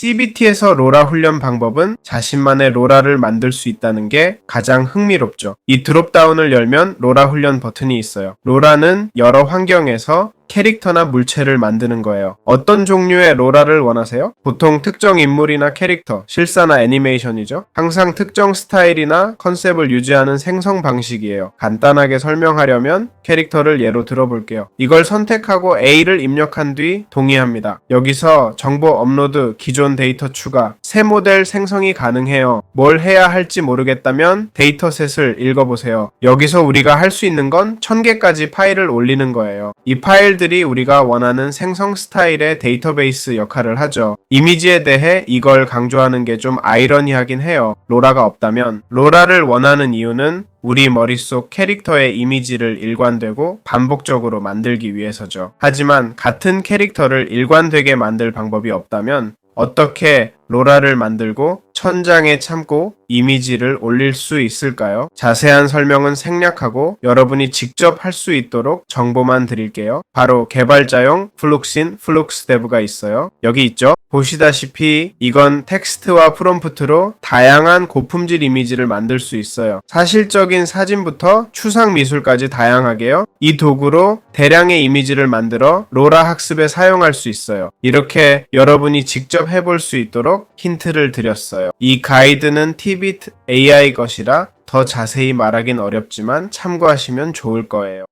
CBT에서 로라 훈련 방법은 자신만의 로라를 만들 수 있다는 게 가장 흥미롭죠. 이 드롭다운을 열면 로라 훈련 버튼이 있어요. 로라는 여러 환경에서 캐릭터나 물체를 만드는 거예요. 어떤 종류의 로라를 원하세요? 보통 특정 인물이나 캐릭터, 실사나 애니메이션이죠. 항상 특정 스타일이나 컨셉을 유지하는 생성 방식이에요. 간단하게 설명하려면 캐릭터를 예로 들어볼게요. 이걸 선택하고 A를 입력한 뒤 동의합니다. 여기서 정보 업로드, 기존 데이터 추가, 새 모델 생성이 가능해요. 뭘 해야 할지 모르겠다면 데이터셋을 읽어보세요. 여기서 우리가 할 수 있는 건 1000개까지 파일을 올리는 거예요. 이 파일 들이 우리가 원하는 생성 스타일의 데이터베이스 역할을 하죠. 이미지에 대해 이걸 강조하는 게 좀 아이러니하긴 해요. 로라가 없다면 로라를 원하는 이유는 우리 머릿속 캐릭터의 이미지를 일관되고 반복적으로 만들기 위해서죠. 하지만 같은 캐릭터를 일관되게 만들 방법이 없다면 어떻게 로라를 만들고 천장에 참고 이미지를 올릴 수 있을까요? 자세한 설명은 생략하고 여러분이 직접 할 수 있도록 정보만 드릴게요. 바로 개발자용 플룩신 플룩스 데브가 있어요. 여기 있죠? 보시다시피 이건 텍스트와 프롬프트로 다양한 고품질 이미지를 만들 수 있어요. 사실적인 사진부터 추상 미술까지 다양하게요. 이 도구로 대량의 이미지를 만들어 로라 학습에 사용할 수 있어요. 이렇게 여러분이 직접 해볼 수 있도록 힌트를 드렸어요. 이 가이드는 티빗 AI 것이라 더 자세히 말하긴 어렵지만 참고하시면 좋을 거예요.